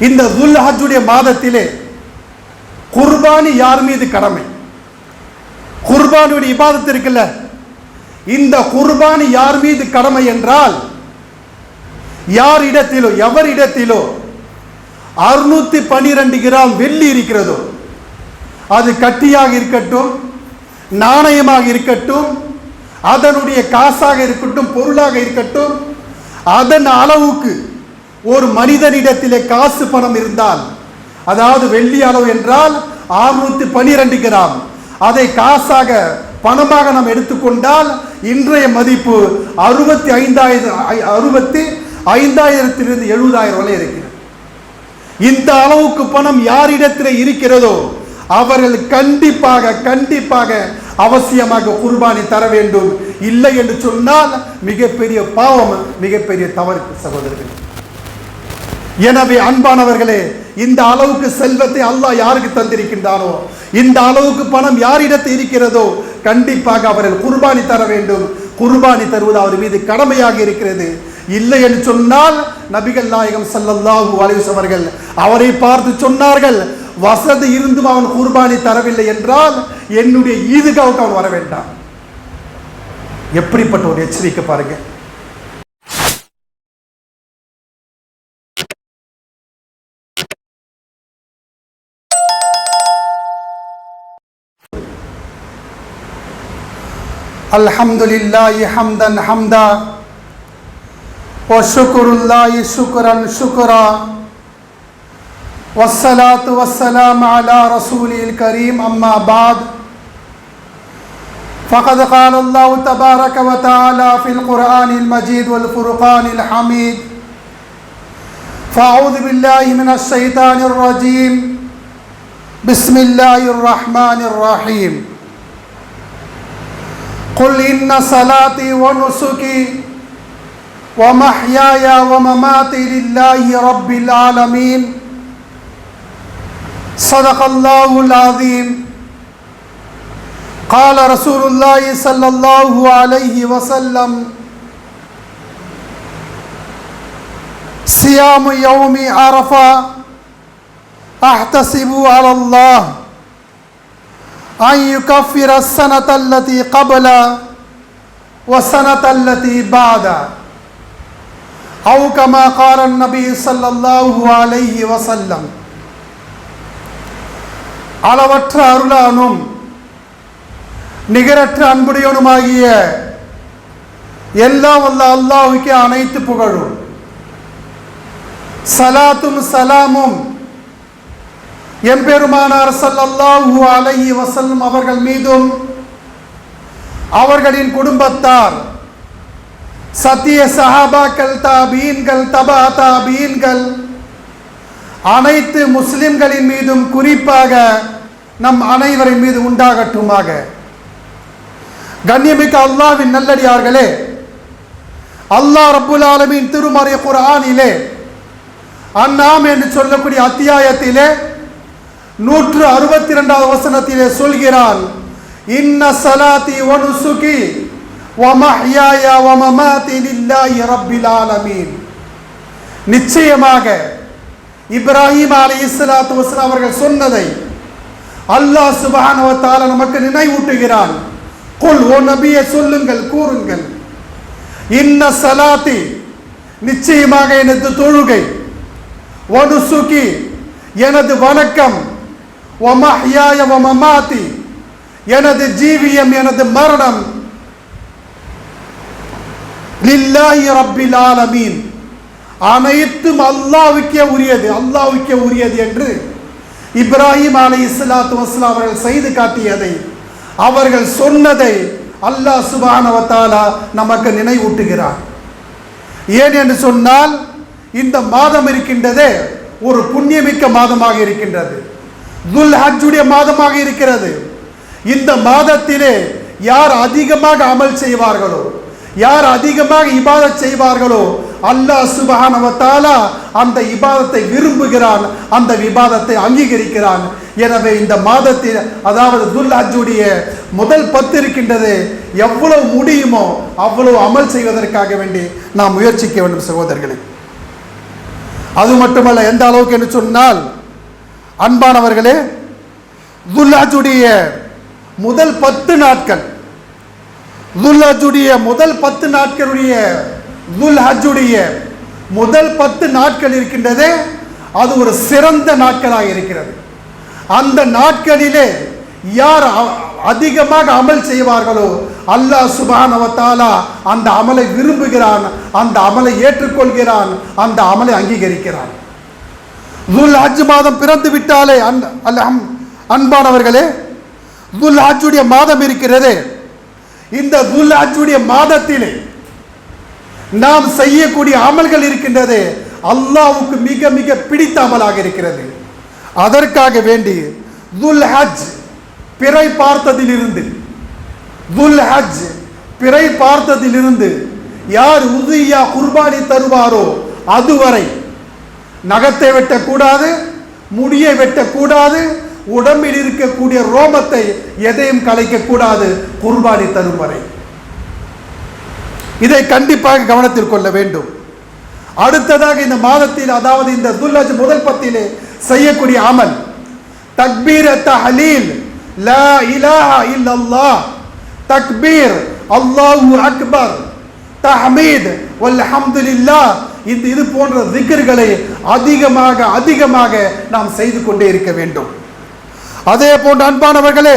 இந்த துல்ஹஜுடைய மாதத்திலே குர்பானி யார் மீது கடமை? குர்பானுடைய இபாதத்து இருக்குல்ல. இந்த குர்பானி யார் மீது கடமை என்றால் யார் இடத்திலோ எவர் இடத்திலோ அறுநூத்தி பனிரெண்டு கிராம் வெள்ளி இருக்கிறதோ அது கட்டியாக இருக்கட்டும் நாணயமாக இருக்கட்டும் அதனுடைய காசாக இருக்கட்டும் பொருளாக இருக்கட்டும் அதன் அளவுக்கு ஒரு மனிதனிடத்திலே காசு பணம் இருந்தால் அதாவது வெள்ளி அளவு என்றால் அறுநூத்தி பனிரெண்டு கிராம். அதை காசாக பணமாக நாம் எடுத்துக்கொண்டால் இன்றைய மதிப்பு அறுபத்தி ஐந்தாயிரம் அறுபத்தி ஐந்தாயிரத்திலிருந்து எழுபதாயிரம் வரை இருக்கிறது. இந்த அளவுக்கு பணம் யாரிடத்தில் இருக்கிறதோ அவர்கள் கண்டிப்பாக கண்டிப்பாக அவசியமாக குர்பானி தர வேண்டும். இல்லை என்று சொன்னால் மிகப்பெரிய பாவம் மிகப்பெரிய தவறு சகோதரர்கள். எனவே அன்பானவர்களே இந்த அளவுக்கு செல்வத்தை அல்லாஹ் யாருக்கு தந்திருக்கின்றானோ இந்த அளவுக்கு பணம் யாரிடத்தில் இருக்கிறதோ கண்டிப்பாக அவர்கள் குர்பானி தர வேண்டும். குர்பானி தருவது அவர் மீது கடமையாக இருக்கிறது. இல்லை என்று சொன்னால் நபிகள் நாயகம் ஸல்லல்லாஹு அலைஹி அவர்கள் அவரை பார்த்து சொன்னார்கள் வசதி இருந்தும் அவன் குர்பானி தரவில்லை என்றால் என்னுடைய ஈதுகாவுக்கு அவன் வர வேண்டாம். எப்படிப்பட்ட ஒரு எச்சரிக்கை பாருங்கள் الحمد لله حمدا حمدا وشكر الله شكرا شكرا والصلاة والسلام على رسوله الكريم أما بعد فقد قال الله تبارك وتعالى في القرآن المجيد والفرقان الحميد فأعوذ بالله من الشيطان الرجيم بسم الله الرحمن الرحيم قل إن صلاتي ونسكي ومحياي ومماتي لله رب العالمين. صدق الله العظيم. قال رسول الله صلى الله عليه وسلم صيام يوم عرفة أحتسب على الله أن يكفر السنة التي قبل والسنة التي بعد أو كما قال النبي صلى الله عليه وسلم அளவற்ற அருளானும் நிகரற்ற அன்புடையவனுமாகிய எல்லாம் வல்ல அல்லாஹுக்கே அனைத்து புகழும் சலாத்தும் சலாமும் எம்பெருமானார் ஸல்லல்லாஹு அலைஹி வசல்லம் அவர்கள் மீதும் அவர்களின் குடும்பத்தார் சத்திய சஹாபாக்கள் தாபீன்கள் தபா தாபீன்கள் அனைத்து முஸ்லிம்களின் மீதும் குறிப்பாக நம் அனைவரின் மீது உண்டாகட்டுமாக. கண்ணியமிக்க அல்லாவின் நல்லடியார்களே அல்லாஹ் ரப்புல் ஆலமின் திருமறை குரானிலே அந்நாம் என்று சொல்லக்கூடிய அத்தியாயத்திலே நூற்று அறுபத்தி ரெண்டாவது வசனத்திலே சொல்கிறான் இன்ன சலாத்தி வனுசுகி வமஹ்யாயா வமமாதி லில்லாஹி ரப்பில் ஆலமீன். நிச்சயமாக இப்ராஹிம் அலி இஸ்லாத்து வஸ்லாம் அவர்கள் சொன்னதை அல்லாஹ் சுபஹானஹு நமக்கு நினைவூட்டுகிறான். கொல் ஓ நபியை சொல்லுங்கள் கூறுங்கள். இன்ன சலாத்தி நிச்சயமாக எனது தொழுகை. ஒனுசுகி எனது வணக்கம். ஒமஹ்யாய ஒமமாத்தி எனது ஜீவியம் எனது மரணம் லில்லாஹி ரப்பில் ஆலமீன். அனைத்தும் அல்லாவுக்கே உரியது அல்லாவுக்கே உரியது என்று இப்ராஹிம் அலை இஸ்லாத்து வஸ்லாம் அவர்கள் செய்து காட்டியதை அவர்கள் சொன்னதை அல்லாஹ் சுபானவத்தாலா நமக்கு நினைவூட்டுகிறார். ஏன் என்று சொன்னால் இந்த மாதம் இருக்கின்றதே ஒரு புண்ணியமிக்க மாதமாக இருக்கின்றது. துல் ஹஜ்ஜுடைய மாதமாக இருக்கிறது. இந்த மாதத்திலே யார் அதிகமாக அமல் செய்வார்களோ யார் அதிகமாக இபாதத் செய்வார்களோ அல்லாஹ் சுபஹானவத்தாலா அந்த இபாதத்தை விரும்புகிறான் அந்த விவாதத்தை அங்கீகரிக்கிறான். எனவே இந்த மாதத்தில் அதாவது துல் ஹஜ்ஜுடைய முதல் பத்து இருக்கின்றது எவ்வளவு முடியுமோ அவ்வளவு அமல் செய்வதற்காக வேண்டி நாம் முயற்சிக்க வேண்டும் சகோதரர்களே. அது மட்டுமல்ல எந்த அளவுக்கு என்று சொன்னால் அன்பானவர்களே துல்லாஜுடைய முதல் பத்து நாட்கள் துல்லாஜுடைய முதல் பத்து நாட்களுடைய துல்ஹஜுடைய முதல் பத்து நாட்கள் இருக்கின்றதே அது ஒரு சிறந்த நாட்களாக இருக்கிறது. அந்த நாட்களிலே யார் அதிகமாக அமல் செய்வார்களோ அல்லாஹ் சுபானவத்தாலா அந்த அமலை விரும்புகிறான் அந்த அமலை ஏற்றுக்கொள்கிறான் அந்த அமலை அங்கீகரிக்கிறான். துல் ஹஜ் மாதம் பிறந்து விட்டாலே அன் அல்ல அன்பானவர்களே துல் ஹஜ்ஜுடைய மாதம் இருக்கிறதே. இந்த துல் ஹஜ்ஜுடைய மாதத்திலே நாம் செய்யக்கூடிய அமல்கள் இருக்கின்றதே அல்லாவுக்கு மிக மிக பிடித்த அமலாக இருக்கிறது. அதற்காக வேண்டி துல் ஹஜ் பிறை பார்த்ததிலிருந்து துல் ஹஜ் பிறை பார்த்ததிலிருந்து யார் உதியா குர்பானி தருவாரோ அதுவரை நகத்தை வெட்டக்கூடாது முடியை வெட்டக்கூடாது உடம்பில் இருக்கக்கூடிய ரோமத்தை எதையும் கலைக்கக்கூடாது குர்பானி தரும் வரை இதை கண்டிப்பாக கவனத்தில் கொள்ள வேண்டும். அடுத்ததாக இந்த மாதத்தில் அதாவது இந்த துல்லஜ் முதல் பத்திலே செய்யக்கூடிய அமல் தக்பீர் தஹலீல் லா இலாஹா இல்லல்லாஹ் தக்பீர் அல்லாஹு அக்பர் தஹமீத் வல்ஹம்துலில்லாஹ் இந்த இது போன்ற திக்கர்களை அதிகமாக அதிகமாக நாம் செய்து கொண்டே இருக்க வேண்டும். அதே போன்ற அன்பானவர்களே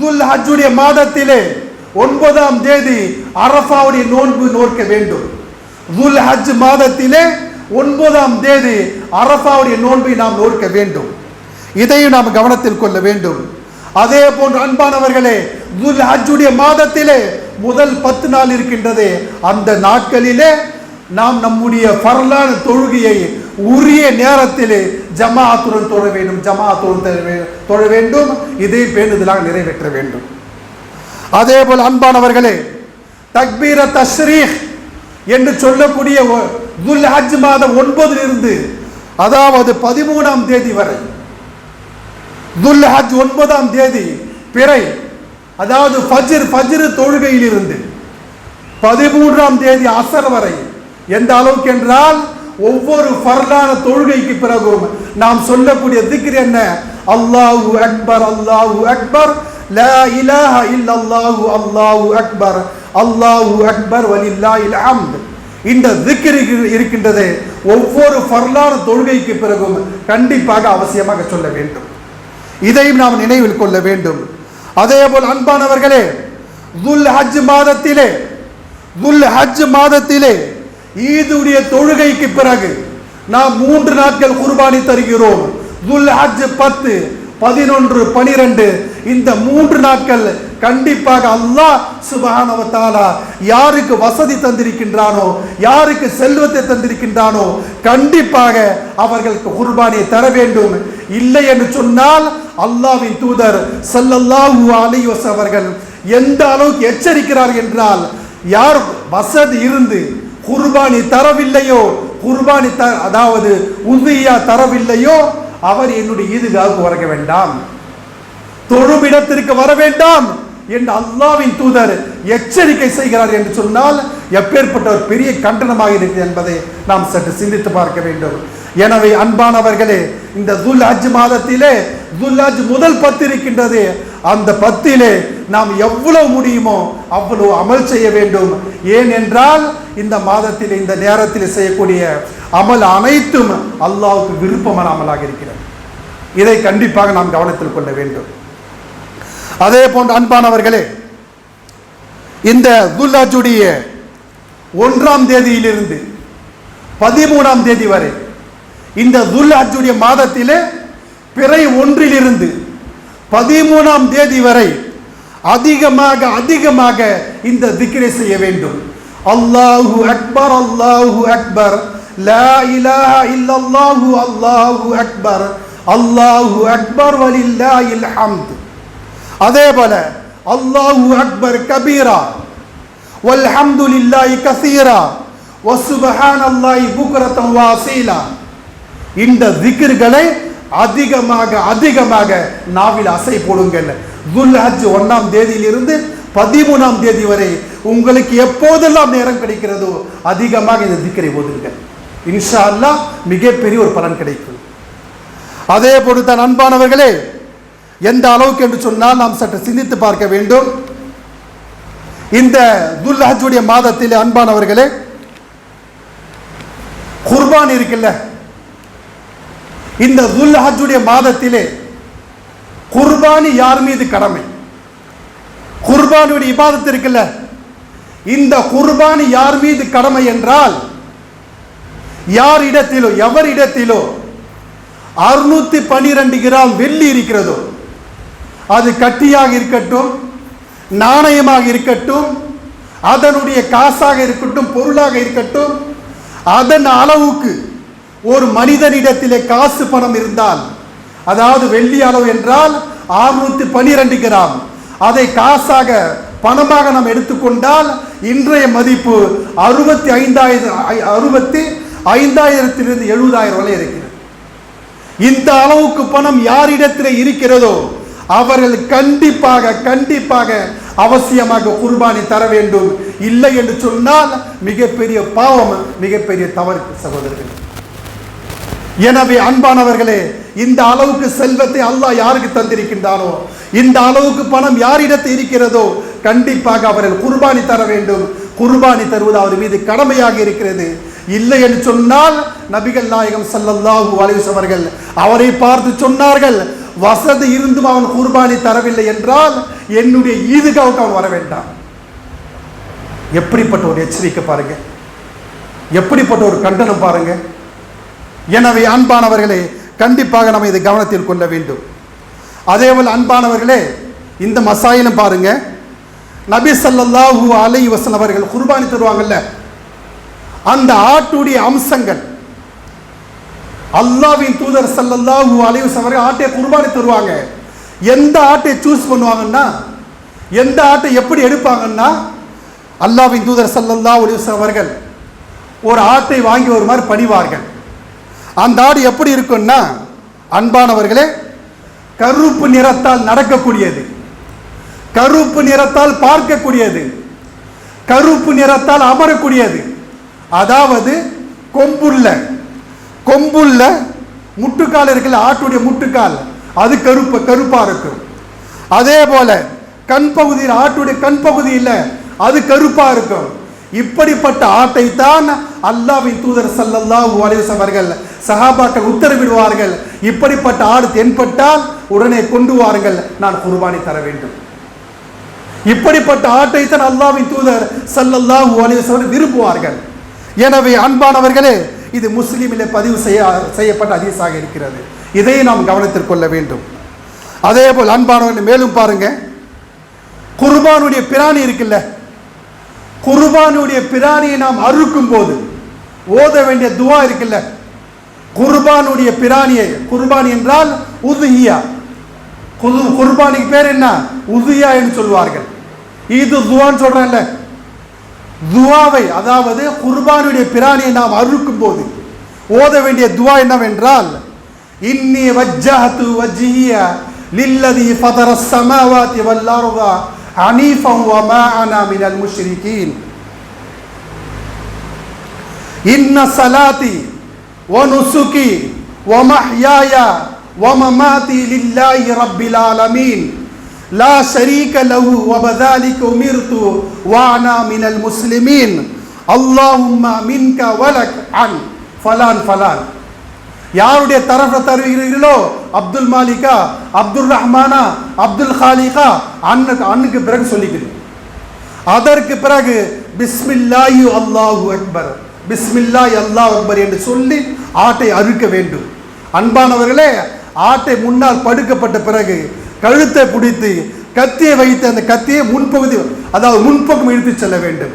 துல் ஹஜ்ஜுடைய மாதத்திலே ஒன்பதாம் தேதி அரஃபாவுடைய நோன்பு நோக்க வேண்டும். துல் ஹஜ் மாதத்திலே ஒன்பதாம் தேதி அரஃபாவுடைய நோன்பை நாம் நோக்க வேண்டும். இதையும் நாம் கவனத்தில் கொள்ள வேண்டும். அதே போன்று அன்பானவர்களே துல் ஹஜ்ஜுடைய மாதத்திலே முதல் பத்து நாள் இருக்கின்றதே. அந்த நாட்களிலே நாம் நம்முடைய பரலான தொழுகையை உரிய நேரத்தில் ஜமாஅத்துடன் தொழ வேண்டும் ஜமாஅத்துடன் தொழ வேண்டும் இதை பேணுதலாக நிறைவேற்ற வேண்டும். அதே போல் அன்பானவர்களே தக்பீர தஸ்ரீஹ் என்று சொல்லக்கூடிய ஒ- துல் ஹஜ் மாதம் ஒன்பதிலிருந்து அதாவது பதிமூணாம் தேதி வரை துல் ஹஜ் ஒன்பதாம் தேதி பிறை அதாவது ஃபஜ்ர் ஃபஜ்ரு தொழுகையிலிருந்து பதிமூன்றாம் தேதி அசர் வரை எந்த அளவுக்கு என்றால் ஒவ்வொரு ஃபர்லான தொழுகைக்கு பிறகும் நாம் சொல்லக்கூடிய திக்ர் என்ன? அல்லாஹு அக்பர் அல்லாஹு அக்பர். லா இலாஹ இல்லல்லாஹு அல்லாஹு அக்பர். அல்லாஹு அக்பர் வலில்லாஹில் ஹம்த் இந்த திக்ர் இருக்கின்றது ஒவ்வொரு ஃபர்லான தொழுகைக்கு பிறகும் கண்டிப்பாக அவசியமாக சொல்ல வேண்டும். இதையும் நாம் நினைவில் கொள்ள வேண்டும். அதே போல் அன்பானவர்களே துல் ஹஜ் மாதத்திலே துல் ஹஜ் மாதத்திலே ஈதுடைய தொழுகைக்கு பிறகு நாம் மூன்று நாட்கள் குர்பானி தருகிறோம். துல் ஹஜ் பத்து பதினொன்று பனிரெண்டு. இந்த மூன்று நாட்கள் கண்டிப்பாக அல்லாஹ் சுபஹானவத்தாலா யாருக்கு வசதி தந்திருக்கின்றானோ யாருக்கு செல்வத்தை தந்திருக்கின்றானோ கண்டிப்பாக அவர்களுக்கு குர்பானியை தர வேண்டும். இல்லை என்று சொன்னால் அல்லாவின் தூதர் சல்லல்லாஹு அலைஹி அவர்கள் எந்த அளவுக்கு எச்சரிக்கிறார் என்றால் யார் வசதி இருந்து குர்பானி தரவில்லையோ? குர்பானி த அதாவது உதியா தரவில்லையோ? அவர் என்னுடைய ஈதுகாவுக்கு வர வேண்டாம். தொழுமிடத்திற்கு வர வேண்டாம் என்று அல்லாவின் தூதர் எச்சரிக்கை செய்கிறார் என்று சொன்னால் எப்பேற்பட்ட ஒரு பெரிய கண்டனமாக இருக்கிறது என்பதை நாம் சற்று சிந்தித்து பார்க்க வேண்டும். எனவே அன்பானவர்களே இந்த துல் அஜ் மாதத்திலே துல் முதல் பத்து இருக்கின்றது. அந்த பத்திலே நாம் எவ்வளவு முடியுமோ அவ்வளவு அமல் செய்ய வேண்டும். ஏன் என்றால் இந்த மாதத்தில் இந்த நேரத்தில் செய்யக்கூடிய அமல் அனைத்தும் அல்லாவுக்கு விருப்பமான அமலாக இருக்கிறது. இதை கண்டிப்பாக நாம் கவனத்தில் கொள்ள வேண்டும். அதே போன்ற அன்பானவர்களே இந்த துல்லாஜுடைய ஒன்றாம் தேதியிலிருந்து பதிமூணாம் தேதி வரை இந்த துல்லாஜுடைய மாதத்திலே பிறை ஒன்றிலிருந்து பதிமூணாம் தேதி வரை அதிகமாக அதிகமாக இந்த திக்ரை செய்ய வேண்டும். அல்லாஹு அக்பர் அல்லாஹு அக்பர். லா இலாஹ இல்லல்லாஹு அல்லாஹு அக்பர். அல்லாஹு அக்பர் வலில்லாஹில் ஹம்த். அதே போல அல்லாஹு அக்பர் கபீரா. வல்ஹம்துலில்லாஹி கசீரா. வசுபஹானல்லாஹி புக்ரத்தம் வாசீலா. இந்த திக்ர்களை அதிகமாக அதிகமாக நாவில் அசை போடுங்கள். துல் ஹஜ் ஒன்றாம் தேதியிலிருந்து பதிமூணாம் தேதி வரை உங்களுக்கு எப்போதெல்லாம் நேரம் கிடைக்கிறதோ அதிகமாக இந்த திக்கரை ஓதுங்கள். இன்ஷா அல்லாஹ் மிகப்பெரிய ஒரு பலன் கிடைக்கும். அதே போன்று தான் அன்பானவர்களே எந்த அளவுக்கு என்று சொன்னால் நாம் சற்று சிந்தித்து பார்க்க வேண்டும். இந்த துல் ஹஜ்ஜுடைய மாதத்தில் அன்பானவர்களே குர்பான் இருக்குல்ல இந்த துல்ஹஜுடைய மாதத்திலே குர்பானி யார் மீது கடமை? குர்பானுடைய இபாதத்து இருக்குல்ல. இந்த குர்பானி யார் மீது கடமை என்றால் யார் இடத்திலோ எவர் இடத்திலோ அறுநூத்தி பன்னிரண்டு கிராம் வெள்ளி இருக்கிறதோ அது கட்டியாக இருக்கட்டும் நாணயமாக இருக்கட்டும் அதனுடைய காசாக இருக்கட்டும் பொருளாக இருக்கட்டும் அதன் அளவுக்கு ஒரு மனிதனிடத்திலே காசு பணம் இருந்தால் அதாவது வெள்ளி அளவு என்றால் அறுநூத்தி பன்னிரண்டு கிராம். அதை காசாக பணமாக நாம் எடுத்துக்கொண்டால் இன்றைய மதிப்பு அறுபத்தி ஐந்தாயிரம் அறுபத்தி ஐந்தாயிரத்திலிருந்து எழுபதாயிரம் வரை இருக்கிறது. இந்த அளவுக்கு பணம் யாரிடத்தில் இருக்கிறதோ அவர்கள் கண்டிப்பாக கண்டிப்பாக அவசியமாக குர்பானி தர வேண்டும். இல்லை என்று சொன்னால் மிகப்பெரிய பாவம் மிகப்பெரிய தவறு சகோதரர்கள். எனவே அன்பானவர்களே இந்த அளவுக்கு செல்வத்தை அல்லாஹ் யாருக்கு தந்திருக்கின்றானோ இந்த அளவுக்கு பணம் யாரிடத்தில் இருக்கிறதோ கண்டிப்பாக அவர்கள் குர்பானி தர வேண்டும். குர்பானி தருவது அவர் மீது கடமையாக இருக்கிறது. இல்லை என்று சொன்னால் நபிகள் நாயகம் ஸல்லல்லாஹு அலைஹி அவர்கள் அவரை பார்த்து சொன்னார்கள் வசதி இருந்தும் அவன் குர்பானி தரவில்லை என்றால் என்னுடைய ஈதுகாவுக்கு அவன் வர வேண்டாம். எப்படிப்பட்ட ஒரு எச்சரிக்கை பாருங்க. எப்படிப்பட்ட ஒரு கண்டனம் பாருங்கள் எனவே அன்பானவர்களே கண்டிப்பாக நம்ம இதை கவனத்தில் கொள்ள வேண்டும். அதேபோல் அன்பானவர்களே இந்த மசாயிலும் பாருங்க. நபி சல்லாஹூ அலை வசன் அவர்கள் குர்பானி தருவாங்கல்ல அந்த ஆட்டுடைய அம்சங்கள். அல்லாவின் தூதர் ஸல்லல்லாஹு அலை அவர்கள் ஆட்டை குர்பானி தருவாங்க. எந்த ஆட்டை சூஸ் பண்ணுவாங்கன்னா எந்த ஆட்டை எப்படி எடுப்பாங்கன்னா அல்லாவின் தூதர் சல்லல்லா அலைஹி அவர்கள் ஒரு ஆட்டை வாங்கி வருமாறு பணிவார்கள். அந்த ஆடு எப்படி இருக்கும்னா அன்பானவர்களே கருப்பு நிறத்தால் நடக்கக்கூடியது. கருப்பு நிறத்தால் பார்க்கக்கூடியது. கருப்பு நிறத்தால் அமரக்கூடியது. அதாவது கொம்புள்ள கொம்புள்ள முட்டுக்கால் இருக்குல்ல ஆட்டுடைய முட்டுக்கால் அது கருப்பு கருப்பாக இருக்கும். அதே போல கண் பகுதியில் ஆட்டுடைய கண் பகுதியில் அது கருப்பாக இருக்கும். இப்படிப்பட்ட ஆட்டை தான் அல்லாவின் தூதர் ஸல்லல்லாஹு அலைஹி அவர்கள் சஹாபாக்கள் உத்தரவிடுவார்கள். இப்படிப்பட்ட ஆடு தென்பட்டால் உடனே கொண்டு வாருங்கள் நான் குர்பானி தர வேண்டும். இப்படிப்பட்ட ஆட்டை தான் அல்லாவின் தூதர் ஸல்லல்லாஹு அலைஹி வஸல்லம் விரும்புவார்கள். எனவே அன்பானவர்களே இது முஸ்லீமிலே பதிவு செய்ய செய்யப்பட்ட அதிசாக இருக்கிறது. இதை நாம் கவனத்தில் கொள்ள வேண்டும். அதே போல் அன்பானவர்கள் மேலும் பாருங்க. குர்பானுடைய பிராணி இருக்குல்ல குர்பானுடைய பிராணியை நாம் அறுக்கும் போது ஓத வேண்டிய துவா இருக்குல்ல? குர்பானுடைய பிராணியை குர்பானி என்றால் உதுஹியா. குது குர்பானிக்கு பேர் என்ன? உதுயா என்று சொல்வார்கள். இது துவான்னு சொல்றேன்ல. துவாவை அதாவது குர்பானுடைய பிராணியை நாம் அறுக்கும் போது ஓத வேண்டிய துவா என்னவென்றால் இன்னி வஜ்ஜஹத்து வஜ்ஜிய லில்லதி ஃபதர சமாவாத்தி வல்லாருகா عنيفا وما أنا من المشركين. إن صلاتي ونسكي ومحياي ومماتي لله رب العالمين. لا شريك له وبذلك أمرت وأنا من المسلمين. اللهم منك ولك عن فلان فلان. யாருடைய தரப்பில் தருகிறீர்களோ அப்துல் மாலிகா அப்துல் ரஹ்மானா அப்துல் ஹாலிகா அண்ணுக்கு அண்ணுக்கு பிறகு சொல்லிக்கிறேன் அதற்கு பிறகு பிஸ்மில்லாயு அல்லாஹு அக்பர் பிஸ்மில்லாய் அல்லாஹ் அக்பர் என்று சொல்லி ஆட்டை அறுக்க வேண்டும். அன்பானவர்களே ஆட்டை முன்னால் படுக்கப்பட்ட பிறகு கழுத்தை பிடித்து கத்தியை வைத்து அந்த கத்தியை முன்பகுதி அதாவது முன்பக்கம் இழுத்து செல்ல வேண்டும்.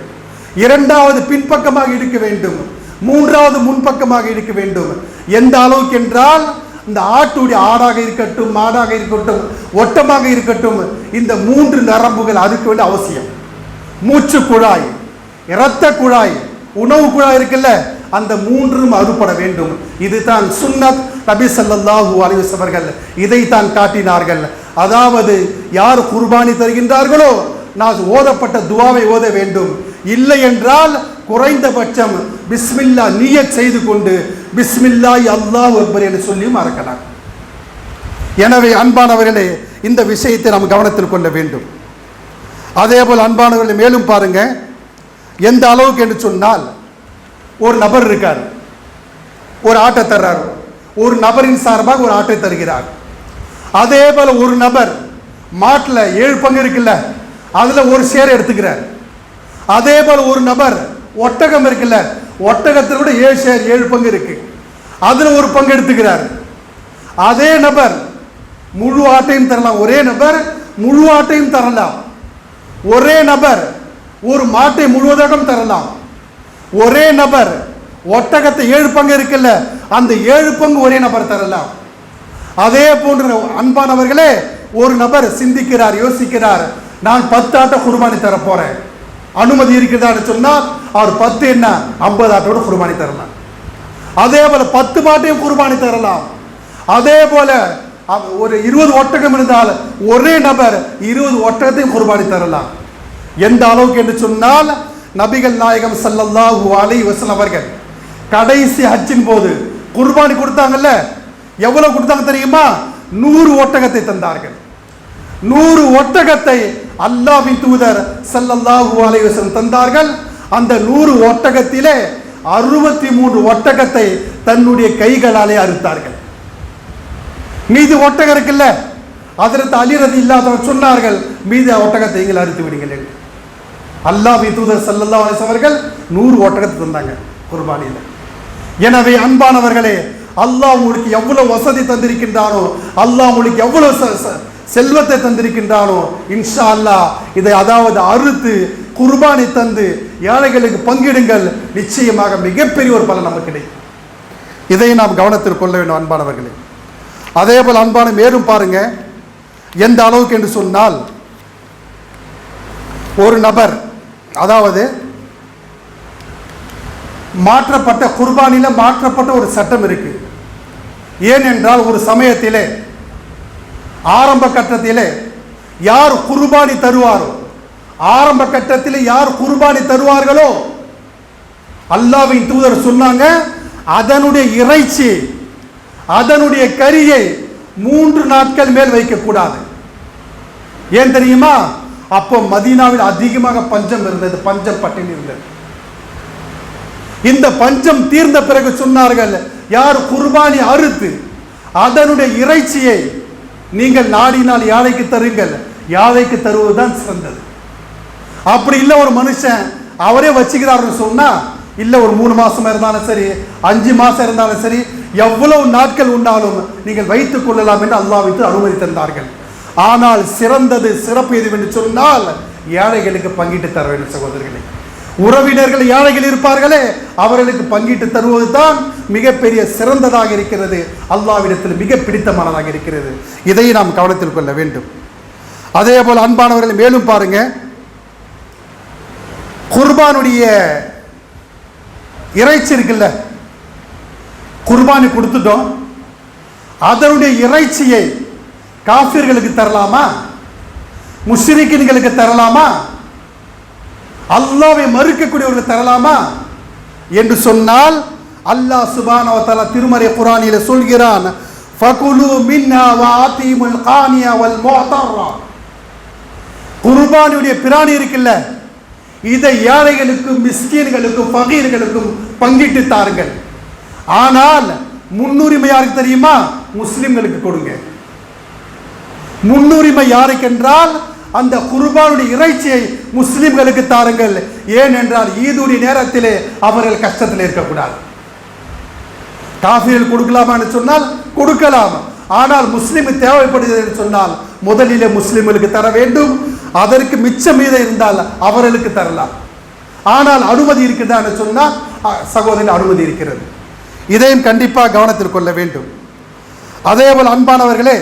இரண்டாவது பின்பக்கமாக இழுக்க வேண்டும். மூன்றாவது முன்பக்கமாக இருக்க வேண்டும். எந்த அளவுக்கு என்றால் இந்த ஆட்டுடைய ஆடாக இருக்கட்டும் மாடாக இருக்கட்டும் ஒட்டமாக இருக்கட்டும் இந்த மூன்று நரம்புகள் அதுக்கு வேண்டிய அவசியம். மூச்சு குழாய் இரத்த குழாய் உணவு குழாய் இருக்குல்ல அந்த மூன்றும் அறுபட வேண்டும். இதுதான் சுன்னத் நபி ஸல்லல்லாஹு அலைஹி அவர்கள் இதைத்தான் காட்டினார்கள். அதாவது யார் குர்பானி தருகின்றார்களோ நான் ஓதப்பட்ட துவாவை ஓத வேண்டும். இல்லை என்றால் குறைந்தபட்சம் பிஸ்மில்லா நீய செய்து கொண்டு பிஸ்மில்லாய் அல்லாஹ் அக்பர் என்று சொல்லியும் மறக்கலாம். எனவே அன்பானவர்களே இந்த விஷயத்தை நாம் கவனத்தில் கொள்ள வேண்டும். அதே போல் அன்பானவர்களை மேலும் பாருங்க. எந்த அளவுக்கு என்று சொன்னால் ஒரு நபர் இருக்கார். ஒரு ஆட்டை தர்றார். ஒரு நபரின் சார்பாக ஒரு ஆட்டை தருகிறார். அதே போல் ஒரு நபர் மாட்டில் ஏழு பங்கு இருக்குல்ல அதில் ஒரு சேர் எடுத்துக்கிறார். அதே போல் ஒரு நபர் ஒட்டகம் இருக்குல்ல ஒட்டகத்தில் கூட ஏழு ஷேர் ஏழு பங்கு இருக்கு. அதில் ஒரு பங்கு எடுத்துக்கிறார். அதே நபர் முழு ஆட்டையும் தரலாம். ஒரே நபர் முழு ஆட்டையும் தரலாம். ஒரே நபர் ஒரு மாட்டை முழுவதாகவும் தரலாம். ஒரே நபர் ஒட்டகத்தை ஏழு பங்கு இருக்குல்ல அந்த ஏழு பங்கு ஒரே நபர் தரலாம். அதே போன்ற அன்பானவர்களே ஒரு நபர் சிந்திக்கிறார் யோசிக்கிறார் நான் பத்து ஆட்டை குர்பானி தர அனுமதி இருக்கிறதான்னு சொன்னால் அவர் பத்து என்ன? ஐம்பது ஆட்டோட குர்பானி தரலாம். அதே போல பத்து மாட்டையும் குர்பானி தரலாம். அதே போல ஒரு இருபது ஒட்டகம் இருந்தால் ஒரே நபர் இருபது ஒட்டகத்தையும் குர்பானி தரலாம். எந்த அளவுக்கு என்று சொன்னால் நபிகள் நாயகம் சல்லல்லாஹு அலைஹி வசல் அவர்கள் கடைசி ஹஜ்ஜின் போது குர்பானி கொடுத்தாங்கல்ல? எவ்வளவு கொடுத்தாங்க தெரியுமா? நூறு ஒட்டகத்தை தந்தார்கள். நூறு ஒட்டகத்தை அல்லாஹ்வின் தூதர் சல்லல்லாஹு அலைவசம் தந்தார்கள். அந்த நூறு ஒட்டகத்திலே அறுபத்தி மூன்று ஒட்டகத்தை தன்னுடைய கைகளாலே அறுத்தார்கள். மீதி ஒட்டகம் இருக்குல்ல? அதற்கு அழிறது இல்லாதவர் சொன்னார்கள் மீதி ஒட்டகத்தை நீங்கள் அறுத்து விடுங்கள் என்று. அல்லாஹ்வின் தூதர் ஸல்லல்லாஹு அவர்கள் நூறு ஒட்டகத்தை தந்தாங்க குர்பானியில். எனவே அன்பானவர்களே அல்லாஹ் உங்களுக்கு எவ்வளவு வசதி தந்திருக்கின்றானோ அல்லாஹ் உங்களுக்கு எவ்வளவு செல்வத்தை தந்திருக்கின்றானோ? இன்ஷா அல்லாஹ் இதை அதாவது அறுத்து குர்பானை தந்து ஏழைகளுக்கு பங்கிடுங்கள். நிச்சயமாக மிகப்பெரிய ஒரு பலன் நமக்கு கிடைக்கும். இதை நாம் கவனத்தில் கொள்ள வேண்டும் அன்பானவர்களே. அதே போல் அன்பான மேலும் பாருங்க. எந்த அளவுக்கு என்று சொன்னால் ஒரு நபர் அதாவது மாற்றப்பட்ட குர்பானில மாற்றப்பட்ட ஒரு சட்டம் இருக்கு. ஏனென்றால் ஒரு சமயத்திலே ஆரம்ப கட்டத்திலே யார் குர்பானி தருவாரோ ஆரம்ப கட்டத்தில் யார் குர்பானி தருவார்களோ அல்லாவின் தூதர் சொன்னாங்க அதனுடைய இறைச்சி அதனுடைய கரியை மூன்று நாட்கள் மேல் வைக்கக்கூடாது. ஏன் தெரியுமா? அப்போ மதீனாவில் அதிகமாக பஞ்சம் இருந்தது பஞ்சம் பட்டினி இருந்தது. இந்த பஞ்சம் தீர்ந்த பிறகு சொன்னார்கள் யார் குர்பானி அறுத்து அதனுடைய இறைச்சியை நீங்கள் நாடினால் யாழைக்கு தருங்கள்? யாழைக்கு தருவதுதான் சிறந்தது. அப்படி இல்லை ஒரு மனுஷன் அவரே வச்சுக்கிறாருன்னு சொன்னால் இல்லை ஒரு மூணு மாசமா இருந்தாலும் சரி அஞ்சு மாசம் இருந்தாலும் சரி எவ்வளவு நாட்கள் உண்டாலும் நீங்கள் வைத்துக் கொள்ளலாம் என்று அல்லாஹ் வைத்து அனுமதி தந்தார்கள். ஆனால் சிறந்தது சிறப்பு எதுவென்று சொன்னால் ஏழைகளுக்கு பங்கிட்டு தர வேண்டும் சகோதரர்களே. உறவினர்கள் ஏழைகள் இருப்பார்களே அவர்களுக்கு பங்கிட்டு தருவது தான் மிகப்பெரிய சிறந்ததாக இருக்கிறது. அல்லாவிடத்தில் மிக பிடித்தமானதாக இருக்கிறது. இதை நாம் கவனத்தில் கொள்ள வேண்டும். அதே போல் அன்பானவர்கள் மேலும் பாருங்க. குர்பானுடைய இறைச்சி இருக்குல்ல குர்பானி கொடுத்துட்டோம். அதனுடைய இறைச்சியை காஃபியர்களுக்கு தரலாமா? முஸ்ரிக்கின்களுக்கு தரலாமா? அல்லாவை மறுக்கக்கூடியவர்கள் தரலாமா? என்று சொன்னால் அல்லாஹ் சுபானவ தலா திருமறை குரானில சொல்கிறான் ஃபகுலு மின்னா வஆதீமுல் கானியா வல் மோதர்ரா குர்பானியுடைய பிராணி இருக்குல்ல இதை ஏழைகளுக்கும் மிஸ்கீன்களுக்கும் பகீர்களுக்கும் பங்கிட்டு தாருங்கள். ஆனால் முன்னுரிமை யாருக்கு தெரியுமா? முஸ்லிம்களுக்கு கொடுங்க. முன்னுரிமை யாருக்கென்றால் அந்த குர்பானுடைய இறைச்சியை முஸ்லிம்களுக்கு தாருங்கள். ஏனென்றால் ஈதுடைய நேரத்திலே அவர்கள் கஷ்டத்தில் இருக்கக்கூடாது. காஃபிகள் கொடுக்கலாமான்னு சொன்னால் கொடுக்கலாம். ஆனால் முஸ்லீம் தேவைப்படுகிறது என்று சொன்னால் முதலிலே முஸ்லிம்களுக்கு தர வேண்டும். அதற்கு மிச்சம் மீதம் இருந்தால் அவர்களுக்கு தரலாம். ஆனால் அனுமதி இருக்குதான்னு சொன்னால் சகோதரின் சகோதரன் அனுமதி இருக்கிறது. இதையும் கண்டிப்பாக கவனத்தில் கொள்ள வேண்டும். அதேபோல் அன்பானவர்களே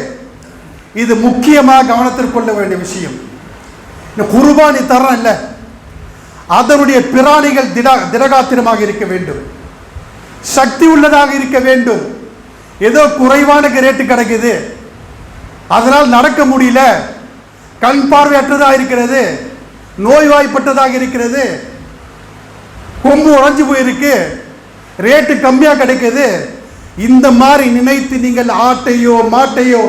இது முக்கியமாக கவனத்தில் கொள்ள வேண்டிய விஷயம். இந்த குர்பானி தரம் இல்லை. அதனுடைய பிராணிகள் திடா திடகாத்திரமாக இருக்க வேண்டும். சக்தி உள்ளதாக இருக்க வேண்டும். ஏதோ குறைவான ரேட்டு கிடைக்குது. அதனால் நடக்க முடியல. கண் பார்வையற்றதாக இருக்கிறது. நோய்வாய்ப்பட்டதாக இருக்கிறது. கொம்பு உடஞ்சி போயிருக்கு. ரேட்டு கம்மியாக கிடைக்குது. இந்த மாதிரி நினைத்து நீங்கள் ஆட்டையோ மாட்டையோ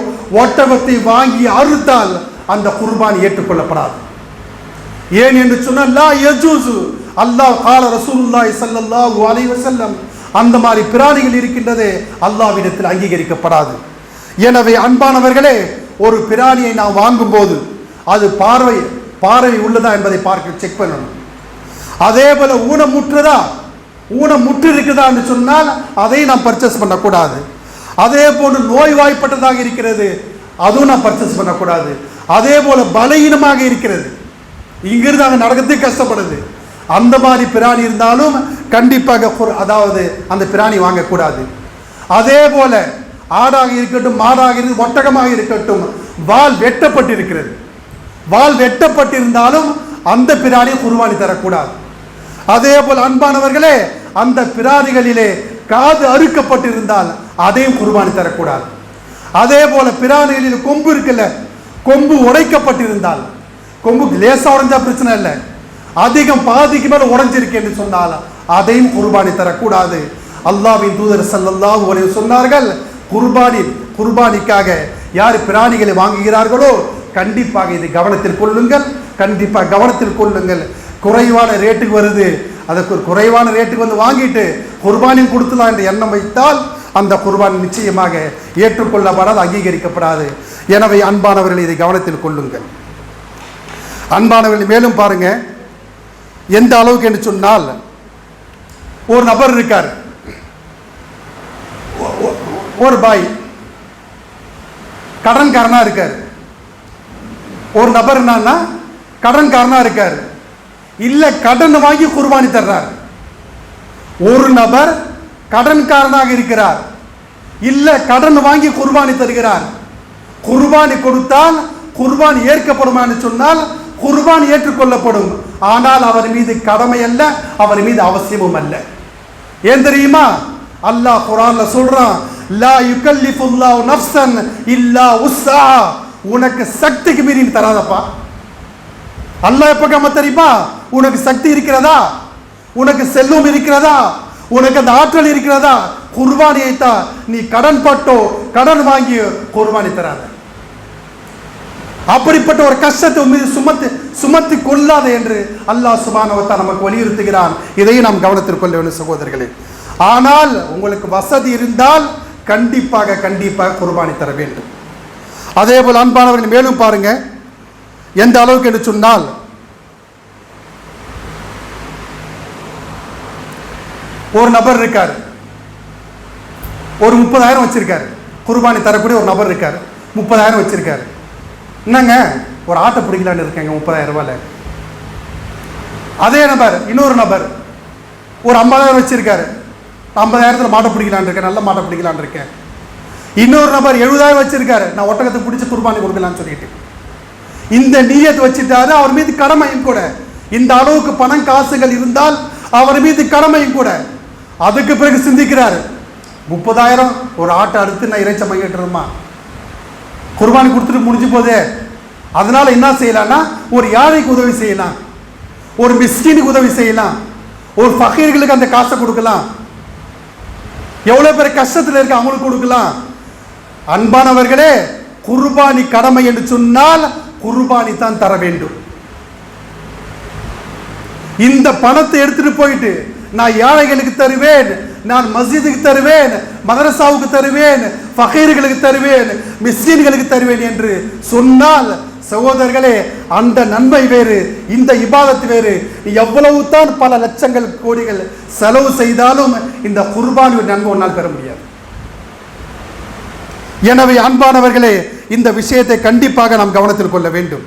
ஒட்டகத்தை வாங்கி அறுத்தால் அந்த குர்பான் ஏற்றுக்கொள்ளப்படாது. ஏன் என்று சொன்னால் லா யஜூசு அல்லாஹ் கால ரசூலுல்லாஹி ஸல்லல்லாஹு அலைஹி வஸல்லம் அந்த மாதிரி பிராணிகள் இருக்கின்றதே அல்லாவிடத்தில் அங்கீகரிக்கப்படாது. எனவே அன்பானவர்களே ஒரு பிராணியை நாம் வாங்கும்போது அது பார்வை பார்வை உள்ளதா என்பதை பார்க்க செக் பண்ணணும். அதே போல ஊனமுற்றதா? ஊனம் முற்று இருக்குதான்னு சொன்னால் அதை நாம் பர்ச்சேஸ் பண்ணக்கூடாது. அதே போன்று நோய்வாய்ப்பட்டதாக இருக்கிறது அதுவும் நான் பர்ச்சேஸ் பண்ணக்கூடாது. அதே போல் பலகீனமாக இருக்கிறது. இங்கிருந்து அங்கே நடக்கிறதுக்கு கஷ்டப்படுது. அந்த மாதிரி பிராணி இருந்தாலும் கண்டிப்பாக அதாவது அந்த பிராணி வாங்கக்கூடாது. அதே போல் ஆடாக இருக்கட்டும் மாடாக இருக்கு ஒட்டகமாக இருக்கட்டும் வால் வெட்டப்பட்டிருக்கிறது. வால் வெட்டப்பட்டிருந்தாலும் அந்த பிராணி குருவானி தரக்கூடாது. அதே போல் அன்பானவர்களே அந்த பிராணிகளிலே காது அறுக்கப்பட்டிருந்தால் அதையும் குர்பானி தரக்கூடாது. அதே போல பிராணிகளில் கொம்பு இருக்குல்ல கொம்பு உடைக்கப்பட்டிருந்தால் கொம்பு லேசாக உடைஞ்சா பிரச்சனை இல்லை. அதிகம் பாதிக்கு மேலே உடைஞ்சிருக்கு என்று சொன்னால் அதையும் குர்பானி தரக்கூடாது. அல்லாவின் தூதர் ஸல்லல்லாஹு அலைஹி சொன்னார்கள் குர்பானி குர்பானிக்காக யார் பிராணிகளை வாங்குகிறார்களோ கண்டிப்பாக இதை கவனத்தில் கொள்ளுங்கள் கண்டிப்பாக கவனத்தில் கொள்ளுங்கள். குறைவான ரேட்டுக்கு வருது. அதற்கு ஒரு குறைவான ரேட்டுக்கு வந்து வாங்கிட்டு குர்பானியும் கொடுத்துலாம் என்ற எண்ணம் வைத்தால் அந்த குர்பான் நிச்சயமாக ஏற்றுக்கொள்ளப்படாது அங்கீகரிக்கப்படாது. எனவே அன்பானவர்கள் இதை கவனத்தில் கொள்ளுங்கள். அன்பானவர்கள் மேலும் பாருங்க. எந்த அளவுக்கு என்று சொன்னால் ஒரு நபர் இருக்கார். ஒரு பாய் கடன்காரனா இருக்கார். ஒரு நபர் என்னன்னா கடன்காரனா இருக்கார். இல்லை கடன் வாங்கி குர்பானி தர்றார். ஒரு நபர் கடன்காரனாக இருக்கிறார். இல்லை கடன் வாங்கி குர்பானி தருகிறார். குர்பானி கொடுத்தால் குர்பான் ஏற்கப்படுமான்னு சொன்னால் குர்பான் ஏற்றுக்கொள்ளப்படும். ஆனால் அவர் மீது கடமை அல்ல அவர் மீது அவசியமும் அல்ல. ஏன் தெரியுமா? அல்லாஹ் குரான்ல சொல்றான் லா யுகல்லிஃபுல்லாஹு நஃப்ஸன் இல்லா உஸ்ஸா. உனக்கு சக்திக்கு மீறி தராதப்பா. அல்லாஹ் எப்போ கம்ம தெரியுமா? உனக்கு சக்தி இருக்கிறதா? உனக்கு செல்வம் இருக்கிறதா? உனக்கு அந்த ஆற்றல் இருக்கிறதா? குர்பானியை தான் நீ கடன் பட்டோ கடன் வாங்கி குர்பானி தராத. அப்படிப்பட்ட ஒரு கஷ்டத்தை உன் மீது சுமத்து சுமத்தி கொள்ளாத என்று அல்லாஹ் சுபானவத்தா நமக்கு வலியுறுத்துகிறான். இதையும் நாம் கவனத்தில் கொள்ள வேண்டும் சகோதரர்களே. ஆனால் உங்களுக்கு வசதி இருந்தால் கண்டிப்பாக கண்டிப்பாக குர்பானி தர வேண்டும். அதே போல் அன்பானவர்கள் மேலும் பாருங்க. எந்த அளவுக்கு என்று சொன்னால் ஒரு நபர் இருக்கார். ஒரு முப்பதாயிரம் வச்சிருக்காரு. குர்பானி தரக்கூடிய ஒரு நபர் இருக்கார். முப்பதாயிரம் வச்சிருக்காரு. என்னங்க? ஒரு ஆட்டை பிடிக்கலான்னு இருக்கேங்க முப்பதாயிரம் ரூபாயில. அதே நபர் இன்னொரு நபர் ஒரு ஐம்பதாயிரம் வச்சிருக்காரு. ஐம்பதாயிரத்தில் மாட்டை பிடிக்கலான்னு இருக்கேன் நல்ல மாட்டை பிடிக்கலான்னு இருக்கேன். இன்னொரு நபர் எழுபதாயிரம் வச்சிருக்காரு. நான் ஒட்டகத்தை பிடிச்சி குர்பானி கொடுக்கலான்னு சொல்லிட்டு. இந்த நீயத்தை வச்சுட்டாரு அவர் மீது கடமையும் கூட. இந்த அளவுக்கு பணம் காசுகள் இருந்தால் அவர் மீது கடமையும் கூட. அதுக்கு பிறகு சிந்திக்கிறாரு. முப்பதாயிரம் ஒரு ஆட்டை அறுத்து நான் இறைச்சம் வாங்கிட்டுருமா குர்பானி கொடுத்துட்டு முடிஞ்சு போதே. அதனால என்ன செய்யலாம்னா ஒரு யாழைக்கு உதவி செய்யலாம். ஒரு மிஸ்கினுக்கு உதவி செய்யலாம். ஒரு ஃபகீர்களுக்கு அந்த காசை கொடுக்கலாம். எவ்வளோ பேர் கஷ்டத்தில் இருக்க அவங்களுக்கு கொடுக்கலாம். அன்பானவர்களே குர்பானி கடமை என்று சொன்னால் குர்பானி தான் தர வேண்டும். இந்த பணத்தை எடுத்துட்டு போயிட்டு நான் ஏழைகளுக்கு தருவேன் நான் மஸ்ஜிதுக்கு தருவேன் மதரசாவுக்கு தருவேன் ஃபகீர்களுக்கு தருவேன் மிஸ்லீன்களுக்கு தருவேன் என்று சொன்னால் சகோதரர்களே அந்த நன்மை வேறு இந்த இபாதத்து வேறு. எவ்வளவு தான் பல லட்சங்கள் கோடிகள் செலவு செய்தாலும் இந்த குர்பானி நன்மை ஒன்றால் பெற முடியாது. எனவே அன்பானவர்களே இந்த விஷயத்தை கண்டிப்பாக நாம் கவனத்தில் கொள்ள வேண்டும்.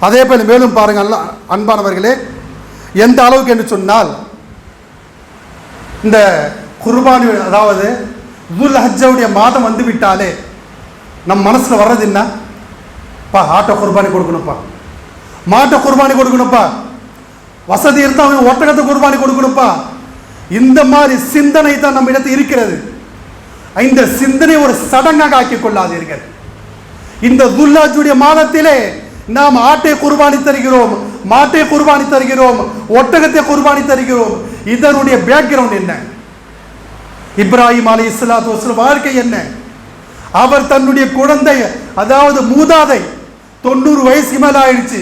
அதே போல் மேலும் பாருங்கள் அல்ல- அன்பானவர்களே எந்த அளவுக்கு என்று சொன்னால் இந்த குர்பானி அதாவது துல் ஹஜ்ஜவுடைய மாதம் வந்து விட்டாலே நம் மனசில் வர்றது என்ன? பா குர்பானி கொடுக்கணும்ப்பா. மாட்டை குர்பானி கொடுக்கணும்ப்பா. வசதி இருந்தால் ஒட்டகத்தை குர்பானி கொடுக்கணும்ப்பா. இந்த மாதிரி சிந்தனை தான் நம்ம இடத்து இருக்கிறது. இந்த சிந்தனை ஒரு சடங்காக ஆக்கிக் கொள்ளாதீர்கள் இந்த துல்லாஜுடைய மாதத்திலே நாம் ஆட்டை குர்பானி தருகிறோம் மாட்டை குர்பானி தருகிறோம் ஒட்டகத்தை குர்பானி தருகிறோம். இதனுடைய பேக்ரவுண்ட் என்ன? இப்ராஹிம் அலி இஸ்லாத்து வாழ்க்கை என்ன? அவர் தன்னுடைய குழந்தை அதாவது மூதாதை தொண்ணூறு வயசுக்கு மேல ஆயிடுச்சு.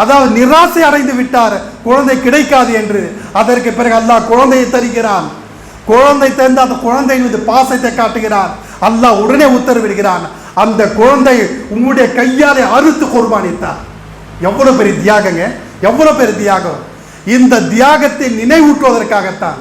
அதாவது நிராசை அடைந்து விட்டார். குழந்தை கிடைக்காது என்று. அதற்கு பிறகு அல்லாஹ் குழந்தையை தருகிறான். குழந்தை தந்து அந்த குழந்தையின் மீது பாசத்தை காட்டுகிறார். அல்லாஹ் உடனே உத்தரவிடுகிறான். அந்த குழந்தை உங்களுடைய கையாலே அறுத்து குர்பானித்தார். எவ்வளோ பெரிய தியாகங்க? எவ்வளோ பெரிய தியாகம்? இந்த தியாகத்தை நினைவூட்டுவதற்காகத்தான்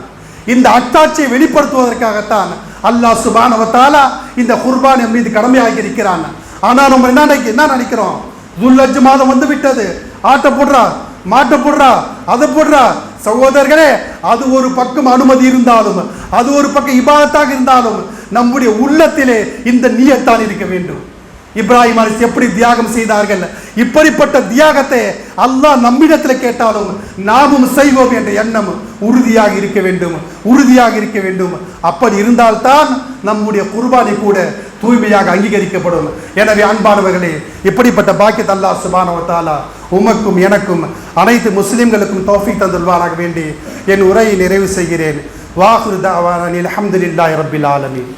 இந்த அத்தாட்சியை வெளிப்படுத்துவதற்காகத்தான் அல்லாஹ் சுபானவத்தாலா இந்த குர்பான் மீது கடமையாகி இருக்கிறான் ஆனால் நம்ம என்ன நினைக்க என்ன நினைக்கிறோம்? துல்லஜ் மாதம் வந்து விட்டது. ஆட்டை போடுறா மாட்டை போடுறா அதை போடுறா சகோதரர்களே அது ஒரு பக்கம் அனுமதி இருந்தாலும் அது ஒரு பக்கம் இபாதத்தாக இருந்தாலும் நம்முடைய உள்ளத்திலே இந்த நீயத்தான் இருக்க வேண்டும். இப்ராஹிம் அலிஸ் எப்படி தியாகம் செய்தார்கள்? இப்படிப்பட்ட தியாகத்தை அல்லாஹ் நம்மிடத்தில் கேட்டாலும் நாமும் செய்வோம் என்ற எண்ணம் உறுதியாக இருக்க வேண்டும் உறுதியாக இருக்க வேண்டும். அப்படி இருந்தால்தான் நம்முடைய குர்பானி கூட தூய்மையாக அங்கீகரிக்கப்படும். எனவே அன்பானவர்களே இப்படிப்பட்ட பாக்கியத் அல்லாஹ் சுபானவத்தாலா உமக்கும் எனக்கும் அனைத்து முஸ்லிம்களுக்கும் தோஃபி தந்துள்வாராக வேண்டி என் உரையை நிறைவு செய்கிறேன். வாஹுர் தாவானில் அஹமதுல்லாய் ரபில் ஆலமின்.